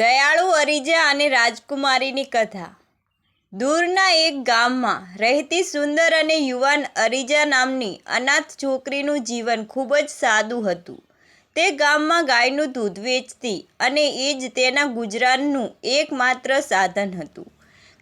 દયાળુ અરીજા અને રાજકુમારીની કથા. દૂરના એક ગામમાં રહેતી સુંદર અને યુવાન અરીજા નામની અનાથ છોકરીનું જીવન ખૂબ જ સાદું હતું. તે ગામમાં ગાયનું દૂધ વેચતી અને એ જ તેના ગુજરાનનું એકમાત્ર સાધન હતું.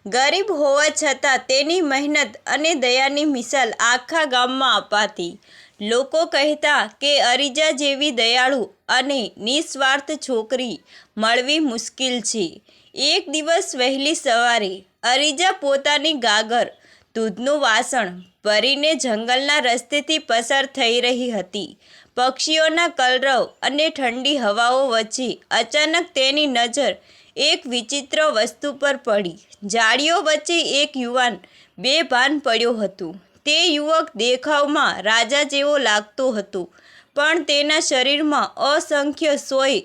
ગરીબ હોવા છતાં તેની મહેનત અને દયાની મિસાલ આખા ગામમાં અપાતી. લોકો કહેતા કે અરીજા જેવી દયાળુ અને નિસ્વાર્થ છોકરી મળવી મુશ્કેલ છે. એક દિવસ વહેલી સવારે અરીજા પોતાની ગાગર, દૂધનું વાસણ ભરીને જંગલના રસ્તેથી પસાર થઈ રહી હતી. પક્ષીઓના કલરવ અને ઠંડી હવાઓ વચ્ચે અચાનક તેની નજર એક વિચિત્ર વસ્તુ પર પડી. ઝાડીઓ વચ્ચે એક યુવાન બેભાન પડ્યો હતો. તે યુવક દેખાવમાં રાજા જેવો લાગતો હતો, પણ તેના શરીરમાં અસંખ્ય સોય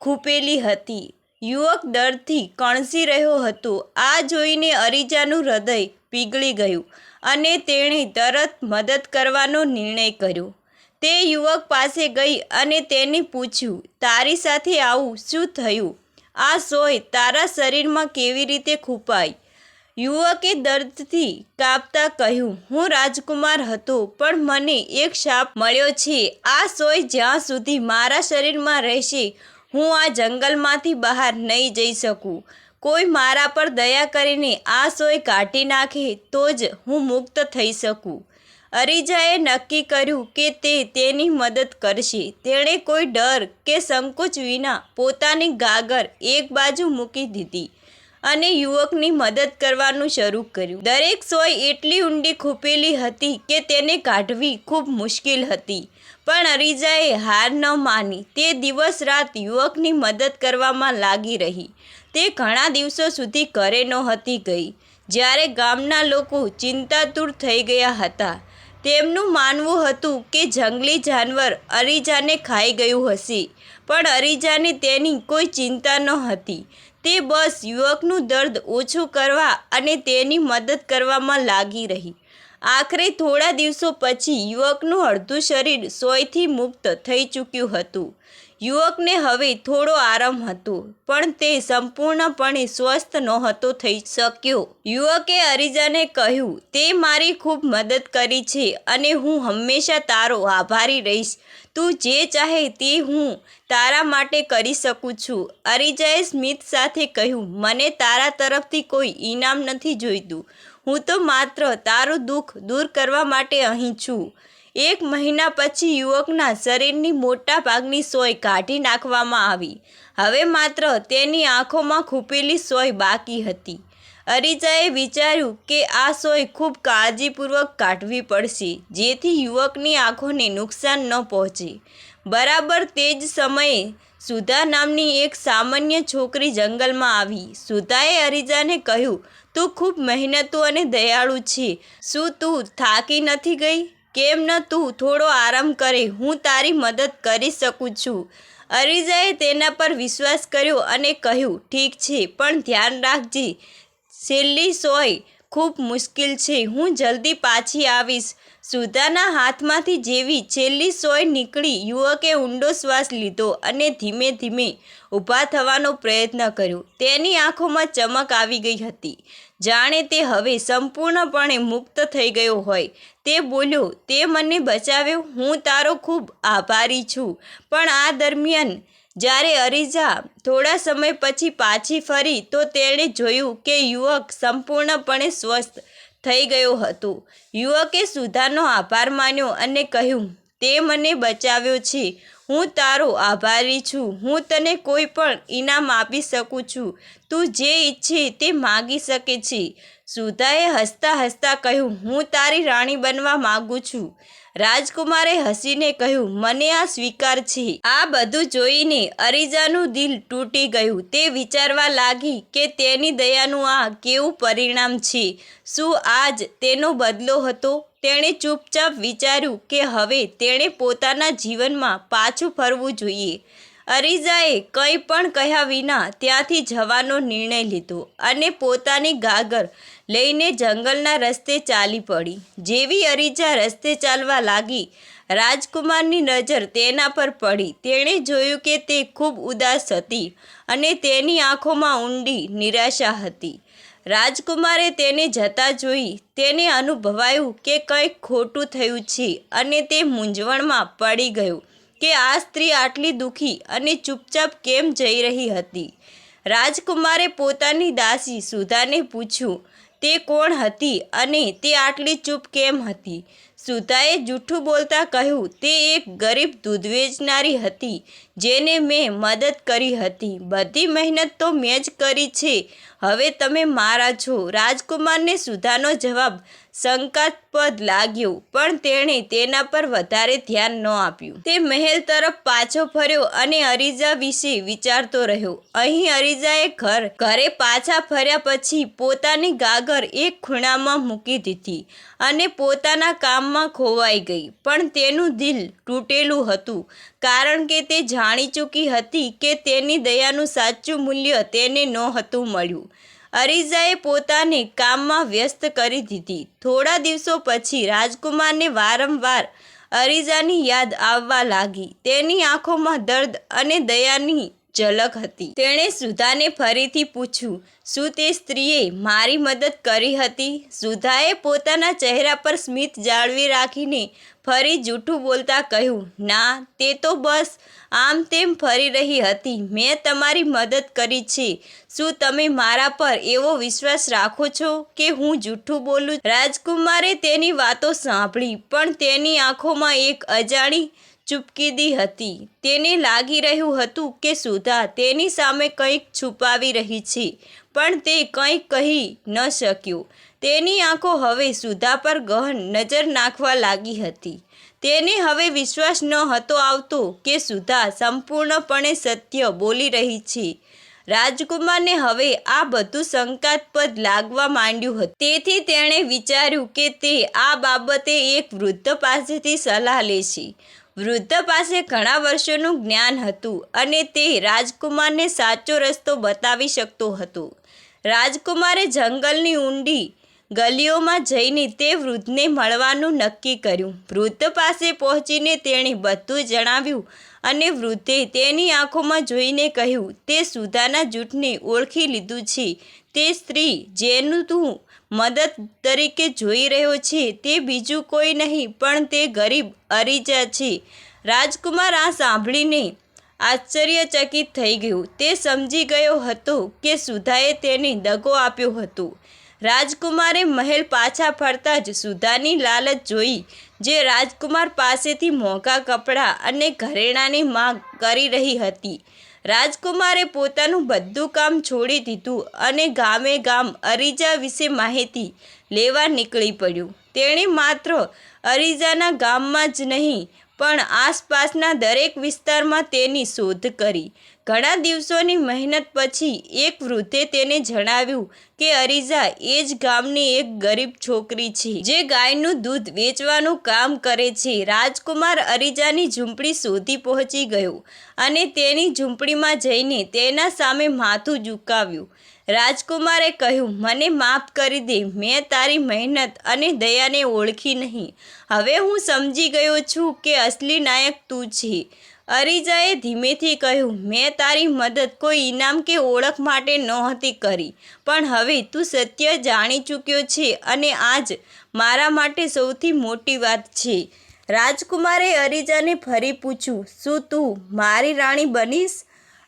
ખૂપેલી હતી. યુવક ડરથી કણસી રહ્યો હતો. આ જોઈને અરીજાનું હૃદય પીગળી ગયું અને તેણે તરત મદદ કરવાનો નિર્ણય કર્યો. તે યુવક પાસે ગઈ અને તેને પૂછ્યું, તારી સાથે આવું શું થયું? આ સોય તારા શરીરમાં કેવી રીતે ખૂપાઈ યુવકે દર્દથી કાપતા કહ્યું, હું રાજકુમાર હતો, પણ મને એક શાપ મળ્યો છે. આ સોય જ્યાં સુધી મારા શરીરમાં રહેશે, હું આ જંગલમાંથી બહાર નહીં જઈ શકું. કોઈ મારા પર દયા કરીને આ સોય કાઢી નાખે તો જ હું મુક્ત થઈ શકું. અરીજાએ નક્કી કર્યું કે તે તેની મદદ કરશે. તેણે કોઈ ડર કે સંકોચ વિના પોતાની ગાગર એક બાજુ મૂકી દીધી અને યુવકની મદદ કરવાનું શરૂ કર્યું. દરેક સોય એટલી ઊંડી ખૂપેલી હતી કે તેને કાઢવી ખૂબ મુશ્કેલ હતી. પણ અરીજાએ હાર ન માની. તે દિવસ રાત યુવકની મદદ કરવામાં લાગી રહી. તે ઘણા દિવસો સુધી ઘરે નહોતી ગઈ. જ્યારે ગામના લોકો ચિંતાતુર થઈ ગયા હતા. તેમનું માનવું હતું કે જંગલી જાનવર અરીજાને ખાઈ ગયું હશે, પણ અરીજાને તેની કોઈ ચિંતા ન હતી. તે બસ યુવકનું દર્દ ઓછું કરવા અને તેની મદદ કરવામાં લાગી રહી. આખરે થોડા દિવસો પછી યુવકનું અડધું શરીર સોયથી મુક્ત થઈ ચૂક્યું હતું. યુવકને હવે થોડો આરામ હતો, પણ તે સંપૂર્ણપણે સ્વસ્થ નહોતો થઈ શક્યો. યુવકે અરીજાને કહ્યું, તે મારી ખૂબ મદદ કરી છે અને હું હંમેશા તારો આભારી રહીશ. તું જે ચાહે તે હું તારા માટે કરી શકું છું. અરીજાએ સ્મિત સાથે કહ્યું, મને તારા તરફથી કોઈ ઇનામ નથી જોઈતું. હું તો માત્ર તારું દુઃખ દૂર કરવા માટે અહીં છું. એક મહિના પછી યુવકના શરીરની મોટા ભાગની સોય કાઢી નાખવામાં આવી. હવે માત્ર તેની આંખોમાં ખૂપેલી સોય બાકી હતી. અરીજાએ વિચાર્યું કે આ સોય ખૂબ કાળજીપૂર્વક કાઢવી પડશે, જેથી યુવકની આંખોને નુકસાન ન પહોંચે. બરાબર તે જ સમયે સુધા નામની એક સામાન્ય છોકરી જંગલમાં આવી. સુધાએ અરીજાને કહ્યું, તું ખૂબ મહેનતુ અને દયાળુ છે. શું તું થાકી નથી ગઈ? કેમ ન તું? થોડો આરામ કરે. હું તારી મદદ કરી શકું છું. અરીજાએ તેના પર વિશ્વાસ કર્યો અને કહ્યું, ઠીક છે, પણ ધ્યાન રાખજે. છેલ્લી સોય ખૂબ મુશ્કેલ છે. હું જલ્દી પાછી આવીશ. સુધાના હાથમાંથી જેવી છેલ્લી સોય નીકળી, યુવકે ઊંડો શ્વાસ લીધો અને ધીમે ધીમે ઊભા થવાનો પ્રયત્ન કર્યો. તેની આંખોમાં ચમક આવી ગઈ હતી. જાણે તે હવે સંપૂર્ણપણે મુક્ત થઈ ગયો હોય. તે બોલ્યો, તે મને બચાવ્યો. હું તારો ખૂબ આભારી છું. પણ આ દરમિયાન જ્યારે અરીઝા થોડા સમય પછી પાછી ફરી, તો તેણે જોયું કે યુવક સંપૂર્ણપણે સ્વસ્થ થઈ ગયો હતો. યુવકે સુધાનો આભાર માન્યો અને કહ્યું, તે મને બચાવ્યો છે. હું તારો આભારી છું. હું તને કોઈ પણ ઇનામ આપી શકું છું. તું જે ઈચ્છે તે માગી શકે છે. સુધાએ હસતા હસતા કહ્યું, હું તારી રાણી બનવા માગું છું. રાજકુમારે હસીને કહ્યું, મને આ સ્વીકાર છે. આ બધું જોઈને અરીજાનું દિલ તૂટી ગયું. તે વિચારવા લાગી કે તેની દયાનું આ કેવું પરિણામ છે? શું આજ તેનો બદલો હતો? તેણે ચૂપચાપ વિચાર્યું કે હવે તેણે પોતાના જીવનમાં પાછું ફરવું જોઈએ. અરીઝાએ કંઈ પણ કહ્યા વિના ત્યાંથી જવાનો નિર્ણય લીધો અને પોતાની ગાગર લઈને જંગલના રસ્તે ચાલી પડી. જેવી અરીઝા રસ્તે ચાલવા લાગી, રાજકુમારની નજર તેના પર પડી. તેણે જોયું કે તે ખૂબ ઉદાસ હતી અને તેની આંખોમાં ઊંડી નિરાશા હતી. રાજકુમારે તેને જતા જોઈ તેને અનુભવાયું કે કંઈક ખોટું થયું છે અને તે મૂંઝવણમાં પડી ગયો. કે આ સ્ત્રી આટલી દુઃખી અને ચૂપચાપ કેમ જઈ રહી હતી? રાજકુમારે પોતાની દાસી સુધાને પૂછ્યું, તે કોણ હતી અને તે આટલી ચૂપ કેમ હતી? સુધાએ જૂઠું બોલતા કહ્યું, તે એક ગરીબ દૂધ વેચનારી હતી જેને મેં મદદ કરી હતી. બધી મહેનત તો મેં જ કરી છે. હવે તમે મારા છો. રાજકુમારને સુધાનો જવાબ શંકાસ્પદ લાગ્યો, પણ તેણે તેના પર વધારે ધ્યાન ન આપ્યું. તે મહેલ તરફ પાછો ફર્યો અને અરીઝા વિશે વિચારતો રહ્યો. અહીં અરીઝાએ ઘર, ઘરે પાછા ફર્યા પછી પોતાની ગાગર એક ખૂણામાં મૂકી દીધી અને પોતાના કામમાં ખોવાઈ ગઈ. પણ તેનું દિલ તૂટેલું હતું. કારણ કે તે જાણી ચૂકી હતી કે તેની દયાનું સાચું મૂલ્ય તેને નહોતું મળ્યું. અરીઝાએ પોતાને કામમાં વ્યસ્ત કરી દીધી. થોડા દિવસો પછી રાજકુમારને વારંવાર અરીઝાની યાદ આવવા લાગી. તેની આંખોમાં દર્દ અને દયાની ઝલક હતી. તેણે સુધાને ફરીથી પૂછ્યું, શું તે સ્ત્રીએ મારી મદદ કરી હતી? સુધાએ પોતાના ચહેરા પર સ્મિત જાળવી રાખીને ફરી જૂઠું બોલતા કહ્યું, ના, તે તો બસ, આમ તેમ ફરી રહી હતી. મેં તમારી મદદ કરી છે. શું તમે મારા પર એવો વિશ્વાસ રાખો છો કે હું જૂઠું બોલું? રાજકુમારે તેની વાતો સાંભળી, પણ તેની આંખોમાં એક અજાણી ચૂપકીદી હતી. તેને લાગી રહ્યું હતું કે સુધા તેની સામે કંઈક છુપાવી રહી છે, પણ તે કંઈ કહી ન શક્યું. તેની આંખો હવે સુધા પર ગહન નજર નાખવા લાગી હતી. તેને હવે વિશ્વાસ ન હતો આવતો કે સુધા સંપૂર્ણપણે સત્ય બોલી રહી છે. રાજકુમારને હવે આ બધું શંકાસ્પદ લાગવા માંડ્યું હતું. તેથી તેણે વિચાર્યું કે તે આ બાબતે એક વૃદ્ધ પાસેથી સલાહ લેશે. વૃદ્ધ પાસે ઘણા વર્ષોનું જ્ઞાન હતું અને તે રાજકુમારને સાચો રસ્તો બતાવી શકતો હતો. રાજકુમારે જંગલની ઊંડી ગલીઓમાં જઈને તે વૃદ્ધને મળવાનું નક્કી કર્યું. વૃદ્ધ પાસે પહોંચીને તેણે બધું જણાવ્યું અને વૃદ્ધે તેની આંખોમાં જોઈને કહ્યું, તે સુધાના જૂઠને ઓળખી લીધું છે. તે સ્ત્રી જેનું તું મદદ તરીકે જોઈ રહ્યો છે. તે બીજું કોઈ નહીં, પણ તે ગરીબ અરીજા છે. રાજકુમાર આ સાંભળીને આશ્ચર્યચકિત થઈ ગયું. તે સમજી ગયો હતો કે સુધાએ તેને દગો આપ્યો હતો. રાજકુમારે મહેલ પાછા ફરતા જ સુધાની લાલચ જોઈ, જે રાજકુમાર પાસેથી મોંઘા કપડાં અને ઘરેણાંની માંગ કરી રહી હતી. રાજકુમારે પોતાનું બધું કામ છોડી દીધું અને ગામે ગામ અરીજા વિશે માહિતી લેવા નીકળી પડ્યું. તેણે માત્ર અરીજાના ગામમાં જ નહીં, પણ આસપાસના દરેક વિસ્તારમાં તેની શોધ કરી. ઘણા દિવસોની મહેનત પછી એક વૃદ્ધે તેને જણાવ્યું કે, અરીઝા, એ જ ગામની એક ગરીબ છોકરી છે, જે ગાયનું દૂધ વેચવાનું કામ કરે છે. રાજકુમાર અરીજાની ઝૂંપડી શોધી પહોંચી ગયો અને તેની ઝૂંપડીમાં જઈને તેના સામે માથું ઝુકાવ્યું. રાજકુમારે કહ્યું, મને માફ કરી દે, મેં તારી મહેનત અને દયાને ઓળખી નહીં. હવે હું સમજી ગયો છું કે અસલી નાયક તું છે. અરીજાએ ધીમેથી કહ્યું, મેં તારી મદદ કોઈ ઇનામ કે ઓળખ માટે નહોતી કરી, પણ હવે તું સત્ય જાણી ચૂક્યો છે અને આજ મારા માટે સૌથી મોટી વાત છે. રાજકુમારે અરીજાને ફરી પૂછ્યું, શું તું મારી રાણી બનીશ?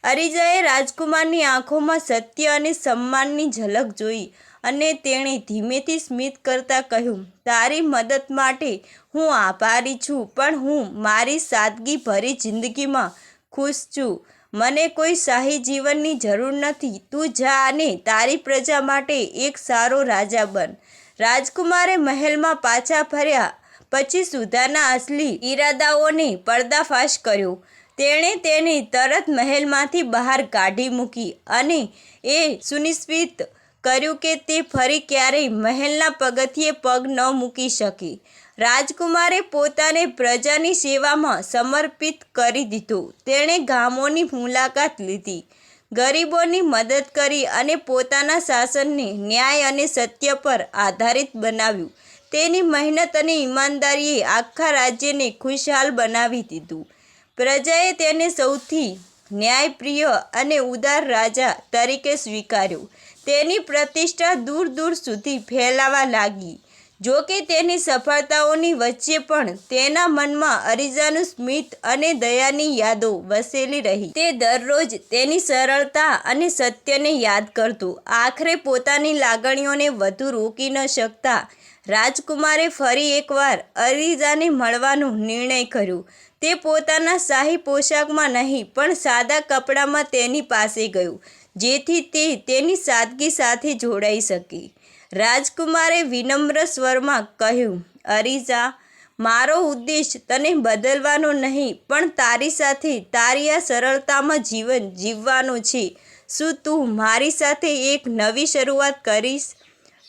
અરીજાએ રાજકુમારની આંખોમાં સત્ય અને સન્માનની ઝલક જોઈ. અને તેણે ધીમેથી સ્મિત કરતાં કહ્યું, તારી મદદ માટે હું આભારી છું, પણ હું મારી સાદગી ભરી જિંદગીમાં ખુશ છું. મને કોઈ શાહી જીવનની જરૂર નથી. તું જા અને તારી પ્રજા માટે એક સારો રાજા બન. રાજકુમારે મહેલમાં પાછા ફર્યા. પછી સુધાના અસલી ઈરાદાઓને પર્દાફાશ કર્યો. તેણે તેને તરત મહેલમાંથી બહાર કાઢી મૂકી અને એ સુનિશ્ચિત કર્યું કે તે ફરી ક્યારેય મહેલના પગથિયે પગ ન મૂકી શકે. રાજકુમારે પોતાને પ્રજાની સેવામાં સમર્પિત કરી દીધું. તેણે ગામોની મુલાકાત લીધી. ગરીબોની મદદ કરી અને પોતાના શાસનને ન્યાય અને સત્ય પર આધારિત બનાવ્યું. તેની મહેનત અને ઈમાનદારીએ આખા રાજ્યને ખુશહાલ બનાવી દીધું. પ્રજાએ તેને સૌથી ન્યાયપ્રિય અને ઉદાર રાજા તરીકે સ્વીકાર્યો. તેની પ્રતિષ્ઠા દૂર દૂર સુધી ફેલાવા લાગી. જો કે તેની સફળતાઓની વચ્ચે પણ તેના મનમાં અરીઝાનું સ્મિત અને દયાની યાદો વસેલી રહી. તે દરરોજ તેની સરળતા અને સત્યને યાદ કરતો. આખરે પોતાની લાગણીઓને વધુ રોકી ન શકતા રાજકુમારે ફરી એકવાર અરીઝાને મળવાનો નિર્ણય કર્યો. તે પોતાના શાહી પોશાકમાં નહીં, પણ સાદા કપડામાં તેની પાસે ગયો. જેથી તે તેની સાદગી સાથે જોડાઈ શકે. રાજકુમારે વિનમ્ર સ્વરમાં કહ્યું, અરીઝા, મારો ઉદ્દેશ તને બદલવાનો નહીં, પણ તારી સાથે તારી આ સરળતામાં જીવન જીવવાનો છે. શું તું મારી સાથે એક નવી શરૂઆત કરીશ?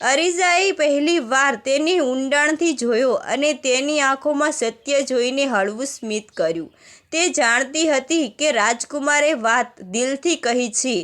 અરીઝાએ પહેલી વાર તેને ઊંડાણથી જોયો અને તેની આંખોમાં સત્ય જોઈને હળવું સ્મિત કર્યું. તે જાણતી હતી કે રાજકુમારે વાત દિલથી કહી છે.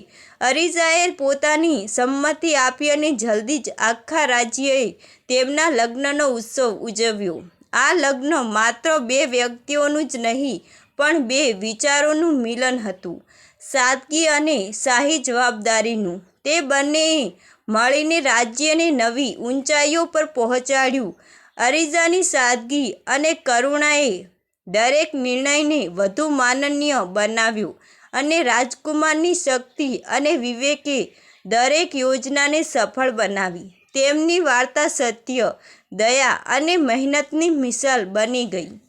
અરીઝાએ પોતાની સંમતિ આપી અને જલ્દી જ આખા રાજ્યએ તેમના લગ્નનો ઉત્સવ ઉજવ્યો. આ લગ્ન માત્ર બે વ્યક્તિઓનું જ નહીં, પણ બે વિચારોનું મિલન હતું. સાદગી અને શાહી જવાબદારીનું. તે બંનેએ મળીને રાજ્યને નવી ઊંચાઈઓ પર પહોંચાડ્યું. અરીઝાની સાદગી અને કરુણાએ દરેક નિર્ણયને વધુ માનનીય બનાવ્યું અને રાજકુમારની શક્તિ અને વિવેકે દરેક યોજનાને સફળ બનાવી. તેમની વાર્તા સત્ય, દયા અને મહેનતની મિસાલ બની ગઈ.